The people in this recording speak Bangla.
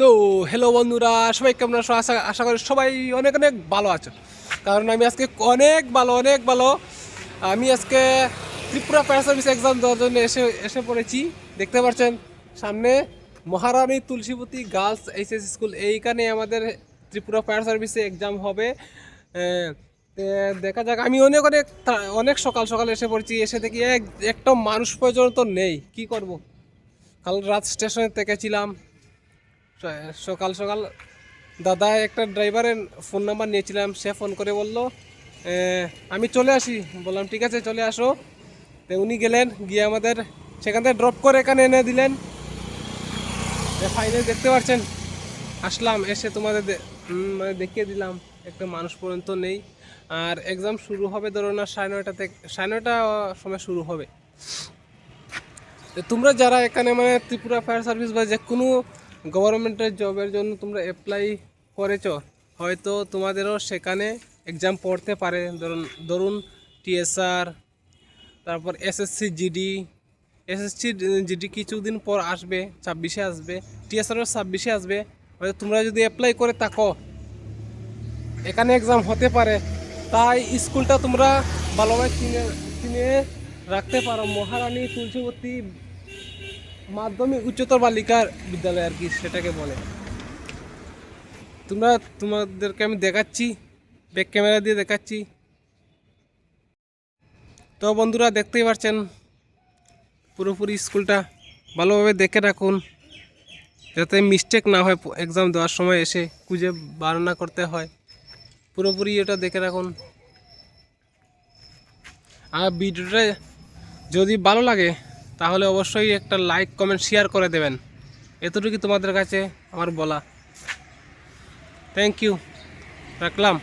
তো হ্যালো বন্ধুরা, সবাই কেমন আছো? আশা আশা করি সবাই অনেক অনেক ভালো আছো। কারণ আমি আজকে অনেক ভালো অনেক ভালো। আমি আজকে ত্রিপুরা ফায়ার সার্ভিস এক্সাম দেওয়ার জন্য এসে এসে পড়েছি। দেখতে পাচ্ছেন সামনে Maharani Tulsipati girls HS school এইখানে আমাদের ত্রিপুরা ফায়ার সার্ভিসে এক্সাম হবে। দেখা যাক। আমি অনেক অনেক অনেক সকাল সকাল এসে পড়েছি। এসে দেখি এক, একটা মানুষ পর্যন্ত নেই। কি করব? কাল রাত স্টেশনে থেকেছিলাম। সকাল সকাল দাদা একটা ড্রাইভারের ফোন নাম্বার নিয়েছিলাম, সে ফোন করে বলল আমি চলে আসি। বললাম, ঠিক আছে, চলে আসো। তো উনি গেলেন, গিয়ে আমাদের সেখান থেকে ড্রপ করে এখানে এনে দিলেন। ফাইনাল দেখতে পাচ্ছেন আসলাম, এসে তোমাদের মানে দেখিয়ে দিলাম, একটা মানুষ পর্যন্ত নেই। আর এক্সাম শুরু হবে ধরো না সাড়ে নয়টা থেকে সাড়ে নয়টা সময় শুরু হবে। তোমরা যারা এখানে মানে ত্রিপুরা ফায়ার সার্ভিস বা যে কোনো গভর্নমেন্টের জবের জন্য তোমরা অ্যাপ্লাই করেছ, হয়তো তোমাদেরও সেখানে এক্সাম পড়তে পারে। ধরুন ধরুন টিএসআর তারপর এসএসসি জিডি এসএসসি জিডি কিছুদিন পর আসবে, ছাব্বিশে আসবে টিএসআরও ছাব্বিশে আসবে। হয়তো তোমরা যদি অ্যাপ্লাই করে থাকো, এখানে এক্সাম হতে পারে। তাই স্কুলটা তোমরা ভালোভাবে কিনে কিনে রাখতে পারো। মহারানী তুলসীবতী মাধ্যমিক উচ্চতর বালিকার বিদ্যালয় আর কি, সেটাকে বলে। তোমরা, তোমাদেরকে আমি দেখাচ্ছি ব্যাক ক্যামেরা দিয়ে দেখাচ্ছি। তো বন্ধুরা, দেখতেই পারছেন পুরোপুরি স্কুলটা ভালোভাবে দেখে রাখুন, যাতে মিস্টেক না হয় এক্সাম দেওয়ার সময় এসে খুঁজে বারণা করতে হয়। পুরোপুরি এটা দেখে রাখুন। আর ভিডিওটা যদি ভালো লাগে তাহলে অবশ্যই একটা লাইক কমেন্ট শেয়ার করে দেবেন। এতটুকু তোমাদের কাছে আমার বলা। থ্যাংক ইউ রাখলাম।